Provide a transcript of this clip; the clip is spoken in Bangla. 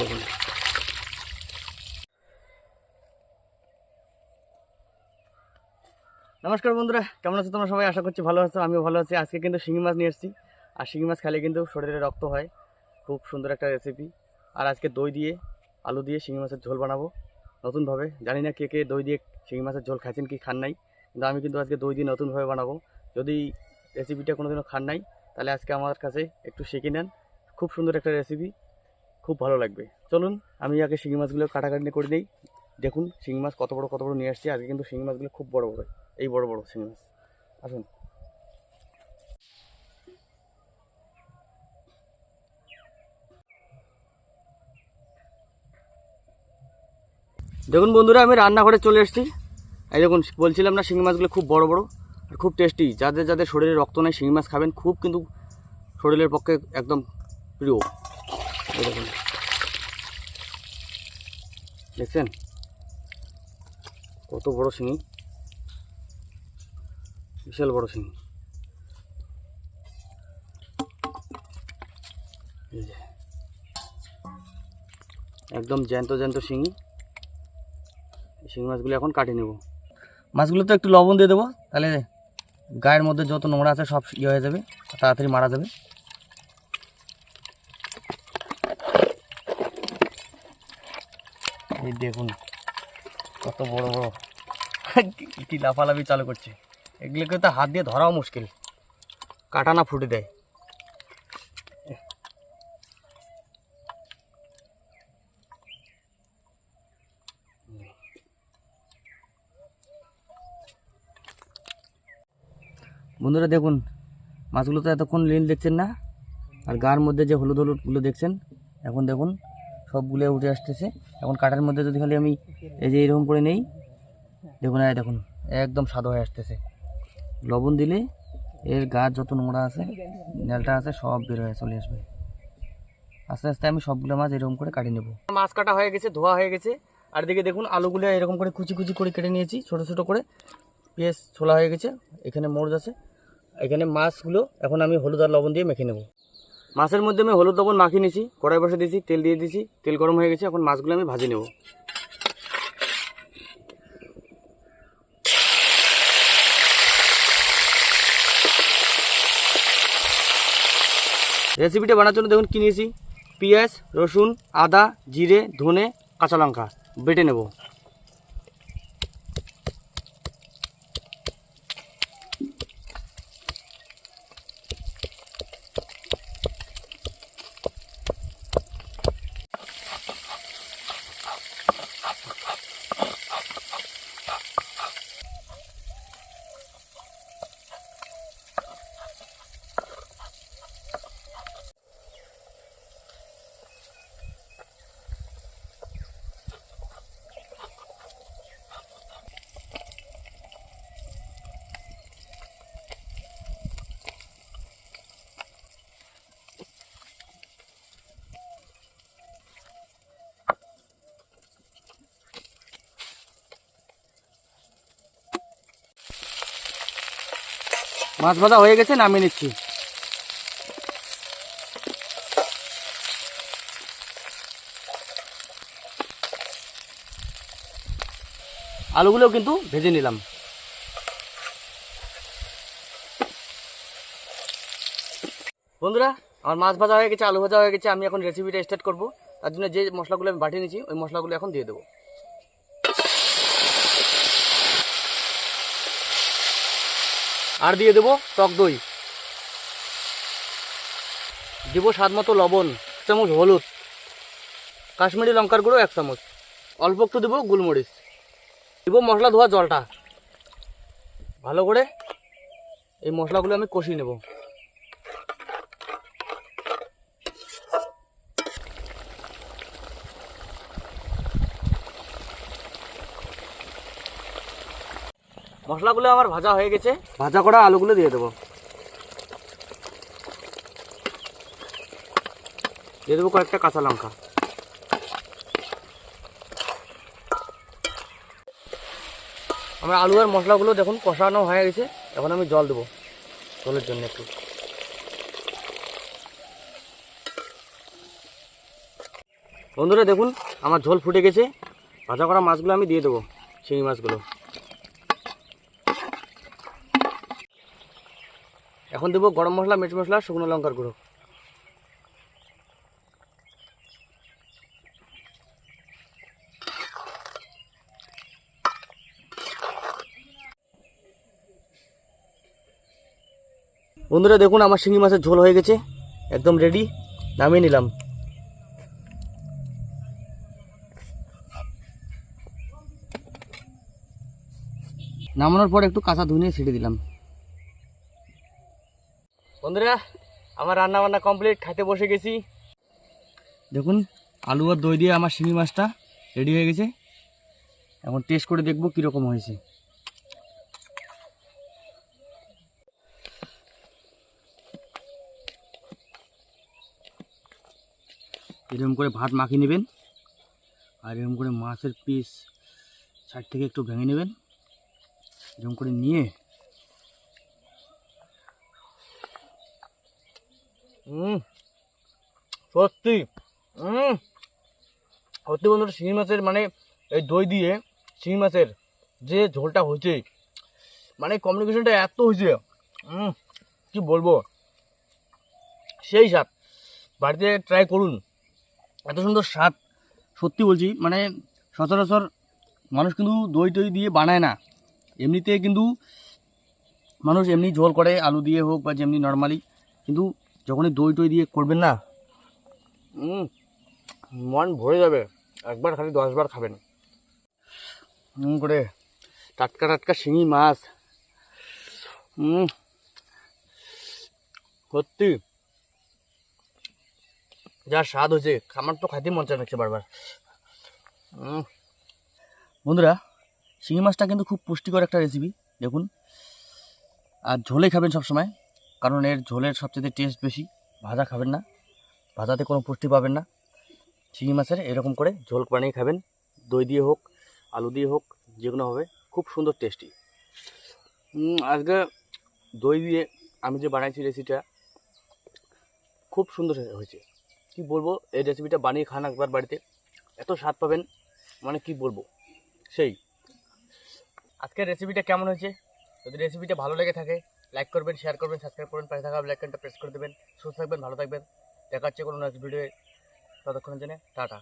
দেখুন নমস্কার বন্ধুরা, কেমন আছো তোমরা সবাই? আশা করছি ভালো আছো, আমিও ভালো আছি। আজকে কিন্তু শিঙি মাছ নিয়ে এসেছি। আর শিঙি মাছ খেলে কিন্তু শরীরে রক্ত হয়। খুব সুন্দর একটা রেসিপি আর আজকে দই দিয়ে, আলু দিয়ে শিঙি মাছের ঝোল বানাবো। নতুনভাবে। জানি না কে কে দই দিয়ে শিঙি মাছের ঝোল খাচ্ছেন, কি খান নাই। কিন্তু আমি কিন্তু আজকে দই দিয়ে নতুনভাবে বানাবো। যদি রেসিপিটা কোনোদিনও খান নাই, তাহলে আজকে আমার কাছে একটু শিখে নেন। খুব সুন্দর একটা রেসিপি খুব ভালো লাগবে। চলুন, আমি আগে শিঙি মাছগুলো কাটাকাটি করে দিই। দেখুন, শিঙি মাছ কত বড় কত বড় নিয়ে আসছি। আজকে কিন্তু শিঙি মাছগুলো খুব বড় বড়, এই বড় বড় শিঙি মাছ। আসুন। দেখুন বন্ধুরা, আমি রান্নাঘরে চলে এসেছি। এই দেখুন, বলছিলাম না শিঙি মাছগুলো খুব বড় বড় আর খুব টেস্টি। যাদের যাদের শরীরে রক্ত নেই, শিঙি মাছ খাবেন, খুব কিন্তু শরীরের পক্ষে একদম প্রিয়। দেখুন দেখছেন? কত বড় শিঙি। বিশাল বড় শিঙি। একদম জ্যান্ত জ্যান্ত শিঙি। শিঙি মাছগুলো এখন কাটিয়ে নেব। মাছগুলো তো একটু লবণ দিয়ে দেবো, তাহলে গায়ের মধ্যে যত নোংরা আছে সব ইয়ে হয়ে যাবে, তাড়াতাড়ি মারা যাবে। দেখুন, কত বড় বড়। কি লাফালাফি চালু করছে। এগুলোকে তো হাত দিয়ে ধরাও মুশকিল। কাটা না ফুটে দেয়। বন্ধুরা দেখুন, মাছগুলো তো এতক্ষণ লীল দেখছেন না। আর গার মধ্যে যে হলুদ হলুদগুলো দেখছেন, এখন দেখুন সবগুলো উঠে আসতেছে। এখন কাটার মধ্যে যদি খালি আমি এই যে এরকম করে নেই, দেখুন, এই দেখুন, একদম সাদা হয়ে আসতেছে। লবণ দিলে এর গাছ যত নোংরা আছে, নেলটা আছে, সব বের হয়ে চলে আসবে। আস্তে আস্তে আমি সবগুলো মাছ এরকম করে কাটিয়ে নেব। মাছ কাটা হয়ে গেছে, ধোয়া হয়ে গেছে। আর দিকে দেখুন, আলুগুলো এরকম করে কুচি কুচি করে কেটে নিয়েছি, ছোট ছোট করে। পেঁয়াজ ছোলা হয়ে গেছে, এখানে মরচ আছে। এখানে মাছগুলো এখন আমি হলুদ আর লবণ দিয়ে মেখে নেব। মাছের মধ্যে আমি হলুদ লবণ মাখিয়ে নিয়েছি, কড়াই বসে দিয়েছি, তেল দিয়ে দিয়েছি, তেল গরম হয়ে গেছে, এখন মাছগুলো আমি ভাজি নেব। রেসিপিটা বানার জন্য দেখুন কিনেছি পেঁয়াজ, রসুন, আদা, জিরে, ধনে, কাঁচা লঙ্কা, বেটে নেব। মাছ ভাজা হয়ে গেছে, নামিয়ে নিচ্ছি। আলুগুলো কিন্তু ভেজে নিলাম। বন্ধুরা, আমার মাছ ভাজা হয়ে গেছে, আলু ভাজা হয়ে গেছে, আমি এখন রেসিপিটা স্টার্ট করব। তার জন্য যে মশলাগুলো আমি বাটিয়ে নিয়েছি, ওই মশলাগুলো এখন দিয়ে দেবো। আর দিয়ে দেবো টক দই। দেবো স্বাদ মতো লবণ, এক চামচ হলুদ, কাশ্মীরি লঙ্কার গুঁড়ো এক চামচ, অল্প একটু দেবো গুলমরিচ। দেবো মশলা ধোয়া জলটা। ভালো করে এই মশলাগুলো আমি কষিয়ে নেব। মশলাগুলো আমার ভাজা হয়ে গেছে। ভাজা করা আলুগুলো দিয়ে দেবো। দিয়ে দেবো কয়েকটা কাঁচা লঙ্কা। আমার আলু আর মশলাগুলো দেখুন কষানো হয়ে গেছে এখন আমি জল দেবো জলের জন্য একটু। বন্ধুরা দেখুন আমার ঝোল ফুটে গেছে। ভাজা করা মাছগুলো আমি দিয়ে দেবো শিঙি মাছগুলো। এখন দেবো গরম মশলা, মিট মশলা, শুকনো লঙ্কার গুঁড়ো। বন্ধুরা দেখুন, আমার শিঙি মাছের ঝোল হয়ে গেছে। একদম রেডি নামিয়ে নিলাম। নামানোর পর একটু কাঁচা ধুনিয়ে ছেড়ে দিলাম। বন্ধুরা, আমার রান্না বান্না কমপ্লিট খাইতে বসে গেছি। দেখুন, আলু আর দই দিয়ে আমার শিঙি মাছটা রেডি হয়ে গেছে। এখন টেস্ট করে দেখব কীরকম হয়েছে। এরকম করে ভাত মাখিয়ে নেবেন। আর এরকম করে মাছের পিস সাইড থেকে একটু ভেঙে নেবেন। এরকম করে নিয়ে হুম, সত্যি হুম। সত্যি বন্ধুরা শিঙি মাছের মানে এই দই দিয়ে শিঙি মাছের যে ঝোলটা হয়েছে মানে কমিউনিকেশনটা এত হয়েছে, হুম, কি বলব? সেই স্বাদ। বাড়িতে ট্রাই করুন। এত সুন্দর স্বাদ, সত্যি বলছি মানে সচরাচর মানুষ কিন্তু দই টই দিয়ে বানায় না। এমনিতে কিন্তু মানুষ এমনি ঝোল করে, আলু দিয়ে হোক বা যেমনি নর্মালি কিন্তু যখনই দই টই দিয়ে করবেন না মন ভরে যাবে। একবার খালি দশবার খাবেন। করে টাটকা টাটকা শিঙি মাছ। হুম সত্যি। যা স্বাদ হয়েছে আমার তো খাইতে মন চাচ্ছে বারবার। বন্ধুরা শিঙি মাছটা কিন্তু খুব পুষ্টিকর একটা রেসিপি দেখুন। আর ঝোলে খাবেন সবসময়। কারণ এর ঝোলের সবচেয়ে টেস্ট বেশি। ভাজা খাবেন না। ভাজাতে কোনো পুষ্টি পাবেন না। শিঙি মাছের এরকম করে ঝোল বানিয়ে খাবেন। দই দিয়ে হোক, আলু দিয়ে হোক যে কোনো হবে, খুব সুন্দর টেস্টি আজকে দই দিয়ে আমি যে বানাইছি রেসিপিটা খুব সুন্দর হয়েছে। কি বলব, এই রেসিপিটা বানিয়ে খান একবার বাড়িতে। এত স্বাদ পাবেন মানে কি বলব? সেই। আজকের রেসিপিটা কেমন হয়েছে? যদি রেসিপিটা ভালো লেগে থাকে লাইক করবেন শেয়ার করবেন সাবস্ক্রাইব করবেন, পাশে থাকা ব্ল্যাকটা প্রেস করে দেবেন। সুস্থ থাকবেন, ভালো থাকবেন। দেখা হচ্ছে কোনো নেক্সট ভিডিও ততক্ষণের জন্য, টাটা।